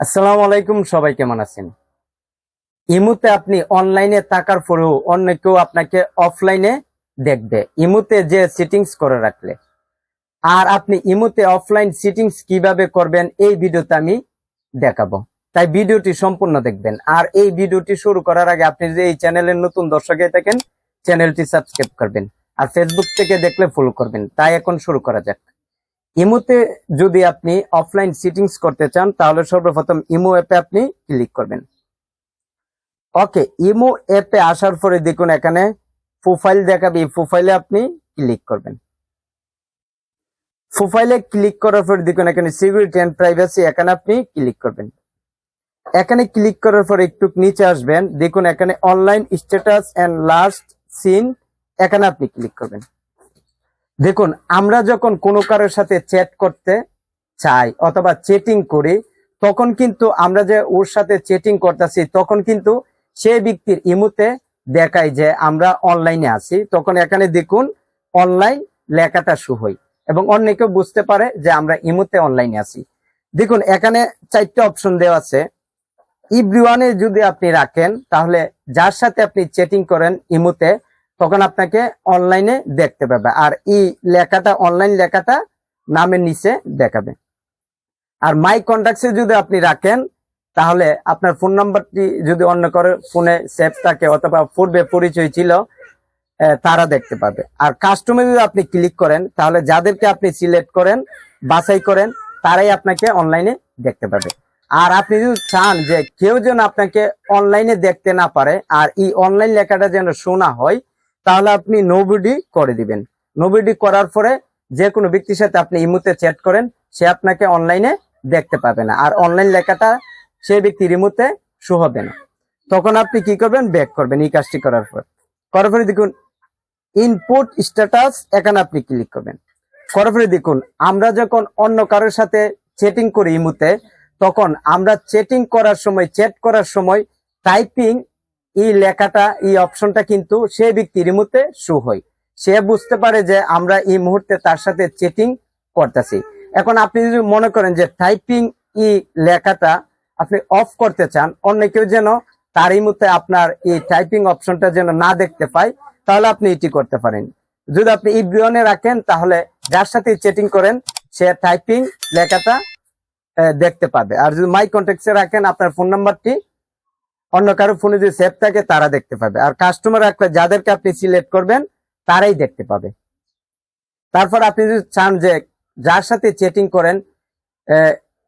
আসসালামু আলাইকুম, সবাই কেমন আছেন? ইমুতে আপনি অনলাইনে থাকার পরেও অন্য কেউ আপনাকে অফলাইনে দেখবে। ইমুতে যে সিটিংস করে রাখলে। আর আপনি ইমুতে অফলাইন সিটিংস কীভাবে করবেন, এই ভিডিওতে আমি দেখাবো। তাই ভিডিওটি সম্পূর্ণ দেখবেন। আর এই ভিডিওটি শুরু করার আগে আপনি যদি এই চ্যানেলের নতুন দর্শক হয়ে থাকেন চ্যানেলটি সাবস্ক্রাইব করবেন। আর ফেসবুক থেকে দেখলে ফলো করবেন। তাই এখন শুরু করা যাক। ইমোতে যদি আপনি অফলাইন সিটিংস করতে চান, তাহলে সর্বপ্রথম ইমো অ্যাপে আপনি ক্লিক করবেন। ওকে, ইমো অ্যাপে আসার পরে দেখুন এখানে প্রোফাইল দেখাবে, এই প্রোফাইলে আপনি ক্লিক করবেন। প্রোফাইলে ক্লিক করার পরে দেখুন এখানে সিকিউরিটি অ্যান্ড প্রাইভেসি এখানে আপনি ক্লিক করবেন। এখানে ক্লিক করার পর একটু নিচে আসবেন, দেখুন এখানে online status and last seen এখানে আপনি ক্লিক করবেন। দেখুন, আমরা যখন কোনো কারোর সাথে চ্যাট করতে চাই অথবা চেটিং করি, তখন কিন্তু আমরা যে ওর সাথে চেটিং করতেছি, তখন কিন্তু সে ব্যক্তির ইমুতে দেখায় যে আমরা অনলাইনে আছি। তখন এখানে দেখুন অনলাইন লেখাটা শু হয় এবং অনেকেও বুঝতে পারে যে আমরা ইমুতে অনলাইনে আছি। দেখুন, এখানে চারটে অপশন দেওয়া আছে। ইব্রিওয়ানে যদি আপনি রাখেন, তাহলে যার সাথে আপনি চেটিং করেন ইমুতে তখন আপনাকে অনলাইনে দেখতে পাবে। আর এই লেখাটা অনলাইন লেখাটা নামের নিচে দেখাবে। আর মাই কন্ট্যাক্টসে যদি আপনি রাখেন, তাহলে আপনার ফোন নাম্বারটি যদি অন্য করে ফোনে সেভ থাকে অথবা পূর্বে পরিচয় ছিল তারা দেখতে পাবে। আর কাস্টমে যদি আপনি ক্লিক করেন, তাহলে যাদেরকে আপনি সিলেক্ট করেন, বাছাই করেন, তারাই আপনাকে অনলাইনে দেখতে পাবে। আর আপনি যদি চান যে কেউ যেন আপনাকে অনলাইনে দেখতে না পারে, আর এই অনলাইন লেখাটা যেন শোনা হয় তাহলে আপনি নোবিডি করে দিবেন। নোবিডি করার পরে যে কোনো ব্যক্তির সাথে আপনি ইমুতে চ্যাট করেন, সে আপনাকে অনলাইনে দেখতে পাবে না। আর অনলাইন লেখাটা সে ব্যক্তি রিমুতে শো হবে না। তখন আপনি কি করবেন? ব্যাক করবেন এই কাজটি করার পর। করার পরে দেখুন ইনপুট স্ট্যাটাস এখানে আপনি ক্লিক করবেন। করার পরে দেখুন, আমরা যখন অন্য কারোর সাথে চেটিং করি ইমুতে তখন আমরা চেটিং করার সময় চ্যাট করার সময় টাইপিং এই লেখাটা, এই অপশনটা কিন্তু সে ব্যক্তি রিমুতে শো হয়। সে বুঝতে পারে যে আমরা এই মুহূর্তে তার সাথে চেটিং করতেছি। এখন আপনি যদি মনে করেন যে টাইপিং ই লেখাটা আপনি অফ করতে চান, অন্য কেউ যেন তার মুহূর্তে আপনার এই টাইপিং অপশনটা যেন না দেখতে পায়, তাহলে আপনি এটি করতে পারেন। যদি আপনি এই বিয়নে রাখেন, তাহলে যার সাথে চেটিং করেন, সে টাইপিং লেখাটা দেখতে পাবে। আর যদি মাই কন্ট্যাক্টসে রাখেন, আপনার ফোন নাম্বারটি অন্য কারও ফোনে যদি সেভ থাকে, তারা দেখতে পাবে। আর কাস্টমার যাদেরকে আপনি সিলেক্ট করবেন, তারাই দেখতে পাবে। তারপর আপনি যদি চান যে যার সাথে চেটিং করেন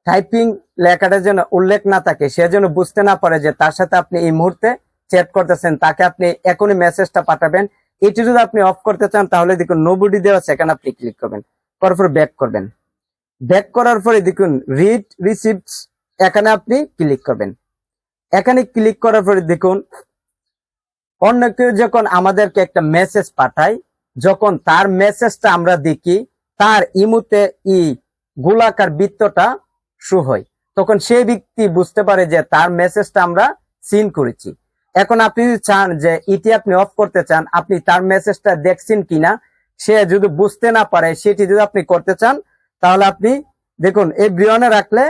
টাইপিং লেখাটা যেন উল্লেখ না থাকে, সে যেন বুঝতে না পারে যে তার সাথে আপনি এই মুহূর্তে চ্যাট করতেছেন, তাকে আপনি এখনই মেসেজটা পাঠাবেন। এটি যদি আপনি অফ করতে চান, তাহলে দেখুন নোবডি দেওয়া সেখানে আপনি ক্লিক করবেন। করার পর ব্যাক করবেন। ব্যাক করার পরে দেখুন রিড রিসিপ্টস এখানে আপনি ক্লিক করবেন। এখানে ক্লিক করার পরে দেখুন, অন্য কেউ যখন আমাদেরকে একটা মেসেজ পাঠায়, যখন তার মেসেজটা আমরা দেখি, তার ইমুতে ই গোলাকার বৃত্তটা শু হয়। তখন সেই ব্যক্তি বুঝতে পারে যে তার মেসেজটা আমরা সিন করেছি। এখন আপনি যদি চান যে এটি আপনি অফ করতে চান, আপনি তার মেসেজটা দেখছেন কিনা, সে যদি বুঝতে না পারে, সেটি যদি আপনি করতে চান, তাহলে আপনি দেখুন, এই বিয়নে রাখলে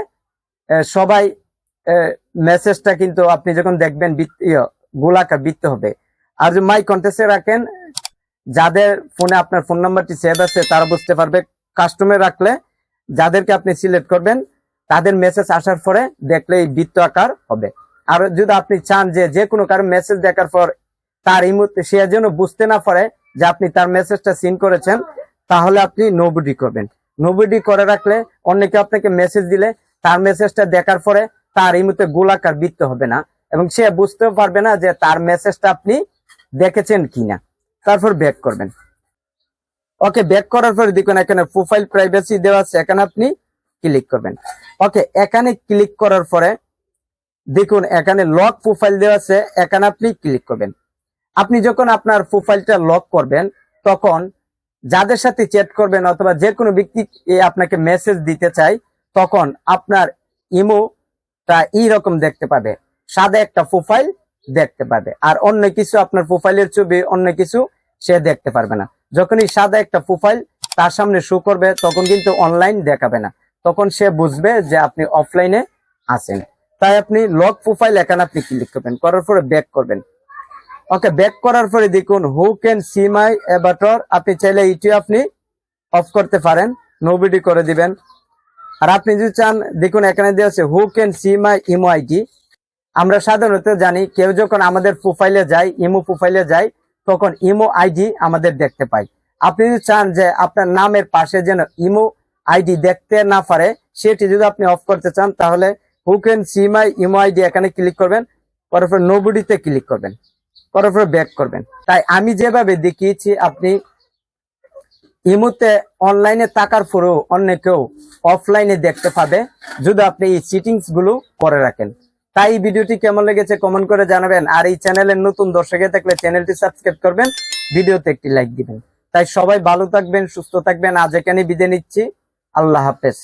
সবাই মেসেজটা কিন্তু আপনি যখন দেখবেন ইয়ে, গোলাকার বৃত্ত হবে। আর যদি মাই কন্টেস্টে রাখেন যাদের ফোনে আপনার ফোন নাম্বারটি সেভ আছে তারা বুঝতে পারবে। কাস্টমে রাখলে যাদেরকে আপনি সিলেক্ট করবেন তাদের মেসেজ আসার পরে দেখলে এই বৃত্ত আকার হবে। আর যদি আপনি চান যে যে কোনো কারও মেসেজ দেখার পর তার এই মুহূর্তে সে যেন বুঝতে না পারে যে আপনি তার মেসেজটা সিন করেছেন তাহলে আপনি নোবডি করবেন। নোবডি করে রাখলে অনেকে আপনাকে মেসেজ দিলে তার মেসেজটা দেখার পরে তার এই মুহূর্তে গোলাকার বৃত্ত হবে না এবং সে বুঝতেও পারবে না যে তার মেসেজটা আপনি দেখেছেন কিনা। তারপর ব্যাক করবেন। ওকে ব্যাক করার পরে দেখুন, এখানে প্রোফাইল প্রাইভেসি দেওয়া আছে। এখানে আপনি ক্লিক করবেন। ওকে এখানে ক্লিক করার পরে দেখুন, এখানে লক প্রোফাইল দেওয়া আছে। এখানে আপনি ক্লিক করবেন। আপনি যখন আপনার প্রোফাইলটা লক করবেন, তখন যাদের সাথে চ্যাট করবেন অথবা যে কোনো ব্যক্তি আপনাকে মেসেজ দিতে চাই তখন আপনার ইমোটা এইরকম দেখতে পাবে। সাদা একটা প্রোফাইল দেখতে পাবে। আর অন্য কিছু আপনার প্রোফাইলের ছবি, অন্য কিছু সে দেখতে পারবে না। যখনই সাদা একটা প্রোফাইল তার সামনে শো করবে, তখন কিন্তু অনলাইন দেখাবে না। তখন সে বুঝবে যে আপনি অফলাইনে আছেন। তাই আপনি লক প্রোফাইল এখানে আপনি ক্লিক করবেন। করার পরে ব্যাক করবেন। ওকে ব্যাক করার পরে দেখুন হু ক্যান সি মাই অ্যাবাটর আপনি চাইলে এটিও আপনি অফ করতে পারেন। নোবিডি করে দিবেন। আর আপনি যদি চান, দেখুন, এখানে দেওয়া আছে who can see my imo ID আমরা সাধারণত জানি, কেউ যখন আমাদের প্রোফাইলে যায় ইমো প্রোফাইলে যায়, তখন ইমো আইডি আমাদের দেখতে পাই আপনি যদি চান যে আপনার নামের পাশে যেন ইমো আইডি দেখতে না পারে, সেটি যদি আপনি অফ করতে চান, তাহলে who can see my imo ID এখানে ক্লিক করবেন করার পর নোবডিতে ক্লিক করবেন করার পর ব্যাক করবেন। তাই আমি যেভাবে দেখিয়েছি, আপনি ইমুতে অনলাইনে থাকার পরেও অন্য কেউ অফলাইনে দেখতে পাবে, যদি আপনি এই চিটিংসগুলো করে রাখেন। তাই ভিডিওটি কেমন লেগেছে কমেন্ট করে জানাবেন, আর এই চ্যানেলের নতুন দর্শকে থাকলে চ্যানেলটি সাবস্ক্রাইব করবেন, ভিডিওতে একটি লাইক দিবেন। তাই সবাই ভালো থাকবেন, সুস্থ থাকবেন, আজ এখানে বিদায় নিচ্ছি। আল্লাহ হাফেজ।